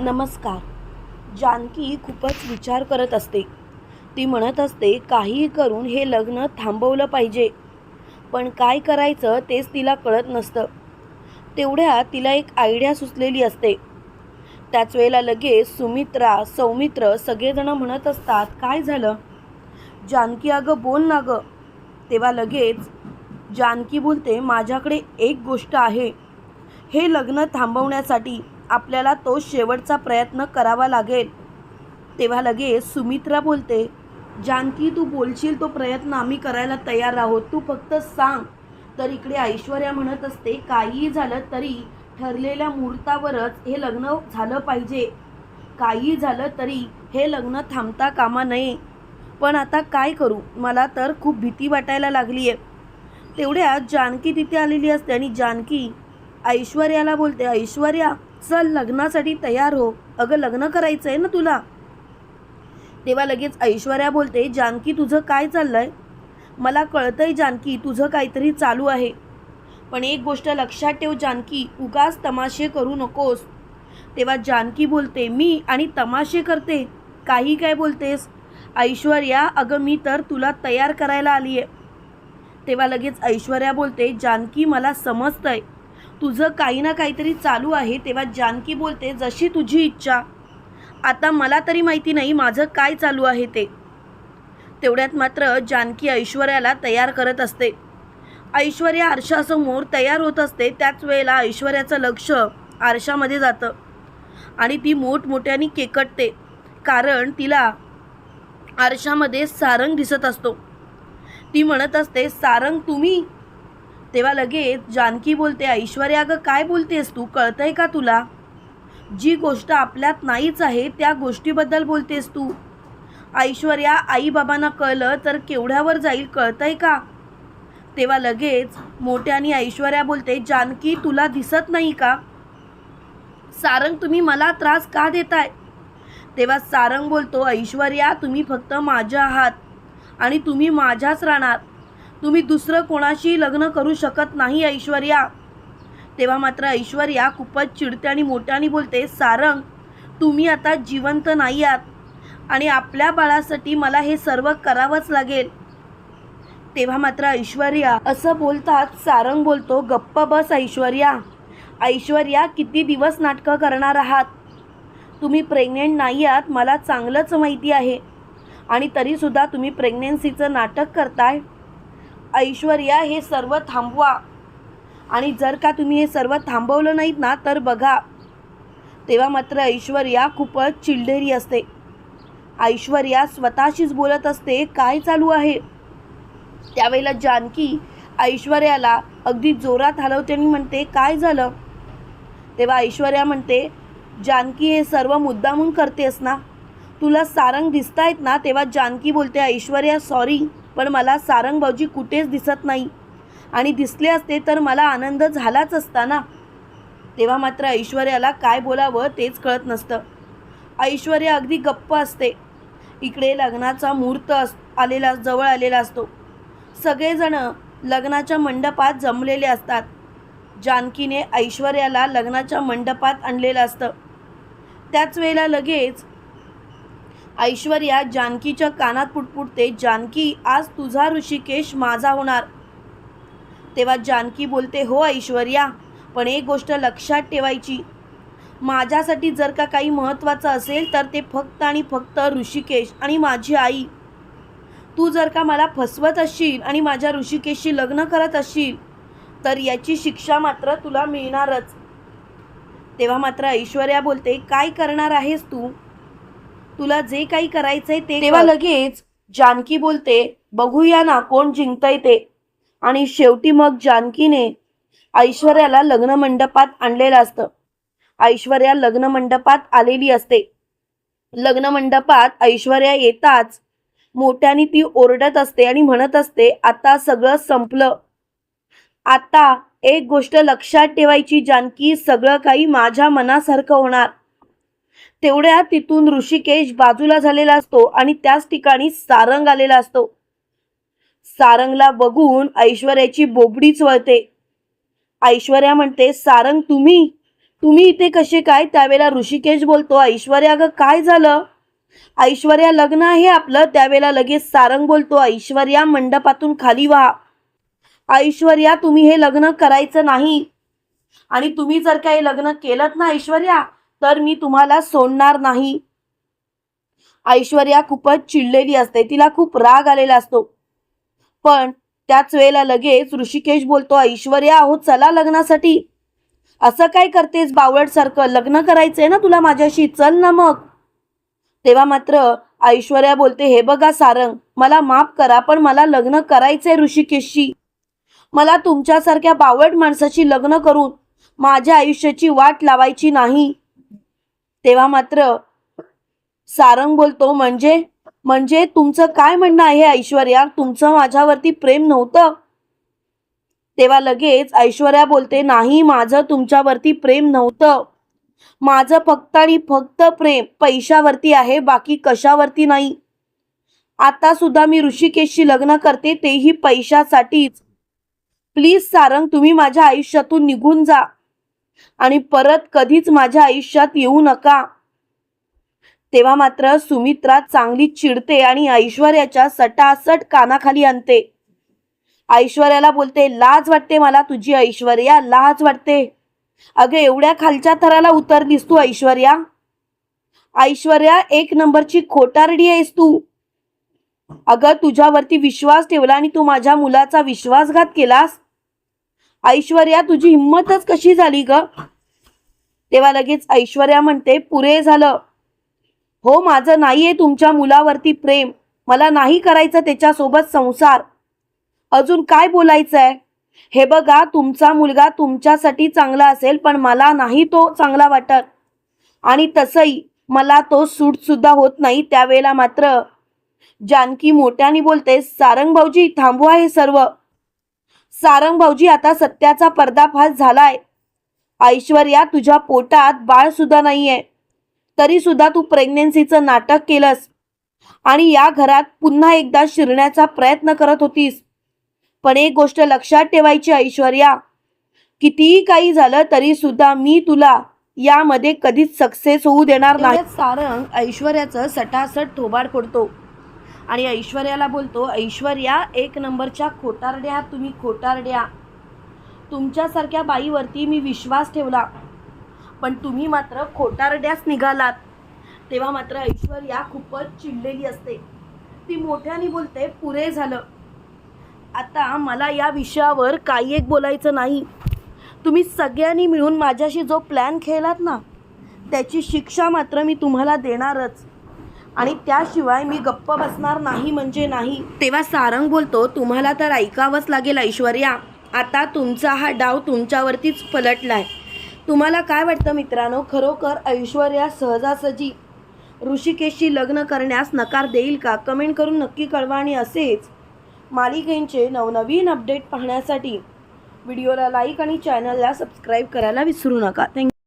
नमस्कार. जानकी खूपच विचार करत असते. ती म्हणत असते काहीही करून हे लग्न थांबवलं पाहिजे. पण काय करायचं तेच तिला कळत नसतं. तेवढ्या तिला एक आयडिया सुचलेली असते. त्याच वेळेला लगेच सुमित्रा सौमित्र सगळेजणं म्हणत असतात काय झालं? जानकी अगं बोल ना गं. तेव्हा लगेच जानकी बोलते माझ्याकडे एक गोष्ट आहे. हे लग्न थांबवण्यासाठी आपल्याला तो शेवटचा प्रयत्न करावा लागेल. तेव्हा लगेच सुमित्रा बोलते जानकी तू बोलशील तो प्रयत्न आम्ही करायला तयार आहोत. तू फक्त सांग. तर इकडे ऐश्वर्या म्हणत असते काहीही झालं तरी ठरलेल्या मुहूर्तावरच हे लग्न झालं पाहिजे. काहीही झालं तरी हे लग्न थांबता कामा नये. पण आता काय करू? मला तर खूप भीती वाटायला लागली आहे तेवढ्यात जानकी तिथे आलेली असते आणि जानकी ऐश्वर्याला बोलते ऐश्वर्या चल लग्नासाठी तयार हो. अगं लग्न करायचं आहे ना तुला? तेव्हा लगेच ऐश्वर्या बोलते जानकी तुझं काय चाललंय? मला कळतंय जानकी तुझं काहीतरी चालू आहे. पण एक गोष्ट लक्षात ठेव जानकी उगाच तमाशे करू नकोस. तेव्हा जानकी बोलते मी आणि तमाशे करते. काही काय बोलतेस? ऐश्वर्या अगं मी तर तुला तयार करायला आली आहे तेव्हा लगेच ऐश्वर्या बोलते जानकी मला समजतंय. तुझं काही ना काहीतरी चालू आहे तेव्हा जानकी बोलते जशी तुझी इच्छा. आता मला तरी माहिती नाही माझं काय चालू आहे ते. तेवढ्यात मात्र जानकी ऐश्वर्याला तयार करत असते. ऐश्वर्या आरशासमोर तयार होत असते त्याच वेळेला ऐश्वर्याचं लक्ष आरशामध्ये जातं आणि ती मोठमोठ्याने केकटते कारण तिला आरशामध्ये सारंग दिसत असतो. ती म्हणत असते सारंग तुम्ही तेव्हा लगेच जानकी बोलते ऐश्वर्या अगं काय बोलतेस तू? कळतंय का तुला? जी गोष्ट आपल्यात नाहीच आहे त्या गोष्टीबद्दल बोलतेस तू. ऐश्वर्या आईबाबांना कळलं तर केवढ्यावर जाईल कळतंय का? तेव्हा लगेच मोठ्याने ऐश्वर्या बोलते जानकी तुला दिसत नाही का? सारंग तुम्ही मला त्रास का देताय? तेव्हा सारंग बोलतो ऐश्वर्या तुम्ही फक्त माझ्या आहात आणि तुम्ही माझ्याच राहणार. तुम्ही दुसरं कोणाशी लग्न करू शकत नाही ऐश्वर्या. तेव्हा मात्र ऐश्वर्या खूपच चिडते आणि मोठ्याने बोलते सारंग तुम्ही आता जिवंत नाही आहात आणि आपल्या बाळासाठी मला हे सर्व करावंच लागेल. तेव्हा मात्र ऐश्वर्या असं बोलतात सारंग बोलतो गप्प बस ऐश्वर्या. ऐश्वर्या किती दिवस नाटकं करणार आहात? तुम्ही प्रेग्नेंट नाही आहात मला चांगलंच माहिती आहे. आणि तरीसुद्धा तुम्ही प्रेग्नेन्सीचं नाटक करताय. ऐश्वर्या हे सर्व थांबवा. आणि जर का तुम्ही हे सर्व थांबवलं नाहीत ना तर बघा. तेव्हा मात्र ऐश्वर्या खूपच चिल्डेरी असते. ऐश्वर्या स्वतःशीच बोलत असते काय चालू आहे? त्यावेळेला जानकी ऐश्वर्याला अगदी जोरात हलवते आणि म्हणते काय झालं? तेव्हा ऐश्वर्या म्हणते जानकी हे सर्व मुद्दामून करतेस ना? तुला सारंग दिसतायत ना? तेव्हा जानकी बोलते ऐश्वर्या सॉरी पण मला सारंग भाऊजी कुठेच दिसत नाही. आणि दिसले असते तर मला आनंद झालाच असता ना तेव्हा मात्र ऐश्वर्याला काय बोलावं तेच कळत नसतं. ऐश्वर्या अगदी गप्प असते. इकडे लग्नाचा मुहूर्त अस आलेला जवळ आलेला असतो. सगळेजणं लग्नाच्या मंडपात जमलेले असतात. जानकीने ऐश्वर्याला लग्नाच्या मंडपात आणलेलं असतं. त्याच वेळेला लगेच ऐश्वर्या जानकीच्या कानात पुटपुटते जानकी आज तुझा ऋषिकेश माझा होणार. तेव्हा जानकी बोलते हो ऐश्वर्या पण एक गोष्ट लक्षात ठेवायची. माझ्यासाठी जर का काही महत्त्वाचं असेल तर ते फक्त आणि फक्त ऋषिकेश आणि माझी आई. तू जर का मला फसवत असशील आणि माझ्या ऋषिकेशशी लग्न करत असशील तर याची शिक्षा मात्र तुला मिळणारच. तेव्हा मात्र ऐश्वर्या बोलते काय करणार आहेस तू? तुला जे काही करायचंय ते तेव्हा लगेच जानकी बोलते बघूया ना कोण जिंकतंय ते. आणि शेवटी मग जानकीने ऐश्वर्याला लग्न मंडपात आणलेलं असतं. ऐश्वर्या लग्न मंडपात आलेली असते. लग्न मंडपात ऐश्वर्या येताच मोठ्याने ती ओरडत असते आणि म्हणत असते आता सगळं संपलं. आता एक गोष्ट लक्षात ठेवायची जानकी सगळं काही माझ्या मनासारखं होणार. तेवढ्या तिथून ऋषिकेश बाजूला झालेला असतो आणि त्याच ठिकाणी सारंग आलेला असतो. सारंगला बघून ऐश्वर्याची बोबडीच वळते ऐश्वर्या म्हणते सारंग तुम्ही? तुम्ही इथे कसे काय? त्यावेळेला ऋषिकेश बोलतो ऐश्वर्या अगं काय झालं? ऐश्वर्या लग्न आहे आपलं. त्यावेळेला लगेच सारंग बोलतो ऐश्वर्या मंडपातून खाली व्हा. ऐश्वर्या तुम्ही हे लग्न करायचं नाही. आणि तुम्ही जर काही लग्न केलं ना ऐश्वर्या तर मी तुम्हाला सोडणार नाही. ऐश्वर्या खूपच चिडलेली असते. तिला खूप राग आलेला असतो. पण त्याच वेळेला लगेच ऋषिकेश बोलतो ऐश्वर्या अहो चला लग्नासाठी. असं काय करतेस बावळटसारखं लग्न करायचंय ना तुला माझ्याशी? चल ना मग. तेव्हा मात्र ऐश्वर्या बोलते हे बघा सारंग मला माफ करा पण मला लग्न करायचंय ऋषिकेशशी. मला तुमच्यासारख्या बावळट माणसाशी लग्न करून माझ्या आयुष्याची वाट लावायची नाही. तेव्हा मात्र सारंग बोलतो म्हणजे म्हणजे तुमचं काय म्हणणं आहे ऐश्वर्या? तुमचं माझ्यावरती प्रेम नव्हतं? तेव्हा लगेच ऐश्वर्या बोलते नाही माझं तुमच्यावरती प्रेम नव्हतं. माझं फक्त आणि फक्त प्रेम पैशावरती आहे बाकी कशावरती नाही. आता सुद्धा मी ऋषिकेशशी लग्न करते तेही पैशासाठीच. प्लीज सारंग तुम्ही माझ्या आयुष्यातून निघून जा. आणि परत कधीच माझ्या आयुष्यात येऊ नका. तेव्हा मात्र सुमित्रा चांगली चिडते आणि ऐश्वर्याच्या सटासट कानाखाली आणते. ऐश्वर्याला बोलते लाज वाटते मला तुझी ऐश्वर्या लाज वाटते. अगं एवढ्या खालच्या थराला उतरलीस तू ऐश्वर्या. ऐश्वर्या एक नंबरची खोटारडी आहेस तू. अगं तुझ्यावरती विश्वास ठेवला आणि तू माझ्या मुलाचा विश्वासघात केलास. ऐश्वर्या तुझी हिंमतच कशी झाली ग? तेव्हा लगेच ऐश्वर्या म्हणते पुरे झालं. हो माझं नाहीये तुमच्या मुलावरती प्रेम. मला नाही करायचं त्याच्यासोबत संसार. अजून काय बोलायचं आहे हे बघा तुमचा मुलगा तुमच्यासाठी चांगला असेल पण मला नाही तो चांगला वाटत. आणि तसंही मला तो सूट सुद्धा होत नाही त्यावेळेला मात्र. जानकी मोठ्याने बोलते सारंग भाऊजी थांबवा हे सर्व. सारंग भाऊजी आता सत्याचा पर्दाफाश झालाय. ऐश्वर्या तुझ्या पोटात बाळ सुद्धा नाहीये. तरी सुद्धा तू प्रेग्नेन्सीचं नाटक केलंस. आणि या घरात पुन्हा एकदा शिरण्याचा प्रयत्न करत होतीस. पण एक गोष्ट लक्षात ठेवायची ऐश्वर्या. कितीही काही झालं तरी सुद्धा मी तुला यामध्ये कधीच सक्सेस होऊ देणार नाही. सारंग ऐश्वर्याचं सटासट थोबाड फोडतो. आणि ऐश्वर्याला बोलतो ऐश्वर्या एक नंबरच्या खोटारड्या तुम्ही खोटारड्या. तुमच्यासारख्या बाईवरती मी विश्वास ठेवला. पण तुम्ही मात्र खोटारड्याच निघालात. तेव्हा मात्र ऐश्वर्या खूपच चिडलेली असते. ती मोठ्याने बोलते पुरे झालं. आता मला या विषयावर काही एक बोलायचं नाही. तुम्ही सगळ्यांनी मिळून माझ्याशी जो प्लॅन खेळलात ना त्याची शिक्षा मात्र मी तुम्हाला देणारच. आणि त्याशिवाय मी गप्प बसणार नाही म्हणजे नाही. तेव्हा सारंग बोलतो तुम्हाला तर ऐकावंच लागेल ऐश्वर्या. आता तुमचा हा डाव तुमच्यावरतीच पलटलाय. तुम्हाला काय वाटतं मित्रांनो? खरोखर ऐश्वर्या सहजासहजी ऋषिकेशशी लग्न करण्यास नकार देईल का? कमेंट करून नक्की कळवा आणि असेच मालिकेंचे नवनवीन अपडेट पाहण्यासाठी व्हिडिओला लाईक आणि चॅनलला सबस्क्राईब करायला विसरू नका. थँक्यू